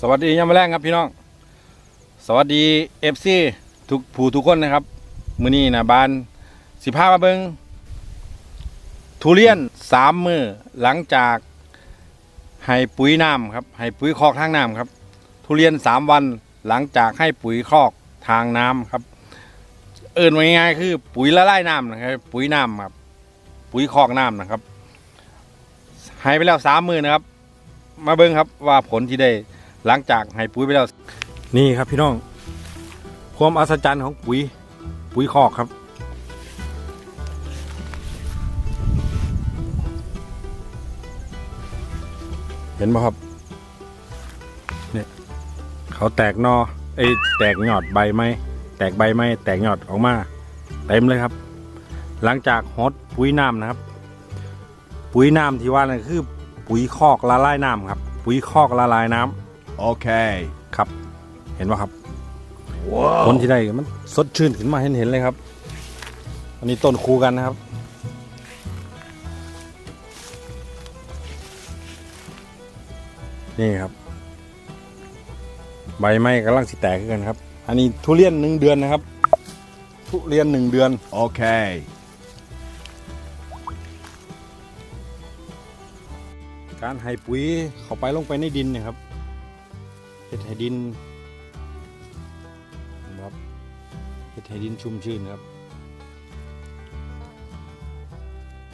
สวัสดียามแรงครับพี่น้อง สวัสดีเอฟซีทุกผู้ทุกคนนะครับ มือนี้นะบานสิพามาเบิงทุเรียนสามมือหลังจากให้ปุ๋ยน้ำครับให้ปุ๋ยคอกทางน้ำครับ ทุเรียนสามวันหลังจากให้ปุ๋ยคอกทางน้ำครับ เอิ่นว่าง่ายๆคือ ปุ๋ยละลายน้ำนะครับ ปุ๋ยน้ำครับ ปุ๋ยคอกน้ำนะครับให้ไปแล้วสามมือนะครับ มาเบิ้งครับว่าผลที่ได้ หลังจากให้ปุ๋ยไปแล้ว นี่ครับพี่น้อง ความอัศจรรย์ของปุ๋ย ปุ๋ยคอกครับ เห็นไหมครับเนี่ยเขาแตกนอไอแตกยอดใบไม้แตกใบไม้แตกยอดออกมาเต็มเลยครับ หลังจากฮดปุ๋ยน้ำนะครับ ปุ๋ยน้ำที่ว่านั่นคือ ปุ๋ยคอกละลายน้ำครับ ปุ๋ยคอกละลายน้ำ Okay. ครับ เห็นไหมครับ Whoa. ผลที่ได้มันสดชื่นขึ้นมาเห็นเห็นเลยครับ อันนี้ต้นคูกันนะครับ นี่ครับ ใบไม้กำลังสิแตกขึ้นกันครับ อันนี้ทุเรียนหนึ่งเดือนนะครับ ทุเรียนหนึ่งเดือน Okay. การให้ปุ๋ยเข้าไปลงไปในดินเนะครับเห็ ดให้ดินนะครับเห็ดให้ดินชุ่มชื้นครับ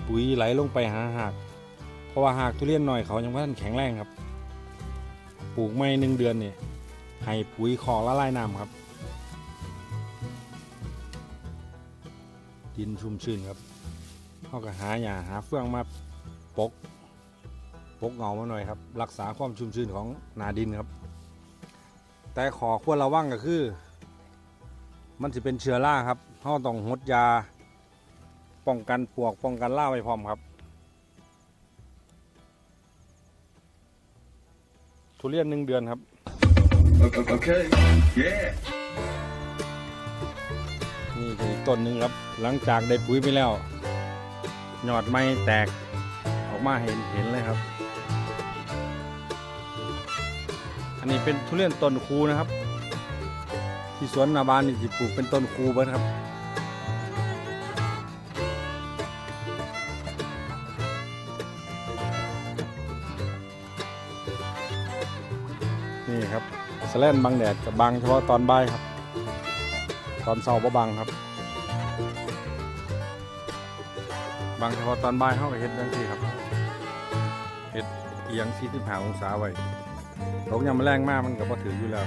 ปุ๋ยไหลลงไปหาหาก เพราะว่าหากทุเรียนหน่อยเขายังไม่ทันแข็งแรงครับ ปลูกไม่หนึ่งเดือนเนี่ยให้ปุ๋ยคอละลายน้ำครับ ดินชุ่มชื้นครับเขาก็หาหญ้าหาเฟืองมาปกปกเงามาหน่อยครับ รักษาความชุ่มชื้นของนาดินครับ แต่ขอควรระวังก็คือ มันจะเป็นเชื้อราครับเราต้องหดยา ป้องกันปลวกป้องกันล่าไว้พร้อมครับ ทุเรียนหนึ่งเดือนครับ Okay. Yeah. นี่คืออีกต้นหนึ่งครับ หลังจากได้ปุ๋ยไปแล้วยอดไม้แตกออกมาเห็นเห็นเลยครับ อันนี้เป็นทุเรียนต้นคูนะครับ ที่สวนนาบานนี่สิปลูกเป็นต้นคูเบิดครับนี่ครับสแลนบังแดดกับบังเฉพาะตอนบ่ายครับ ตอนเช้าบ่บังครับบางเฉพาะตอนบ่ายเขาก็เฮ็ดจังซี่ครับเฮ็ดเอียง45องศาไว้ ตกยามแรงมากมันก็บ่ถืออยู่แล้ว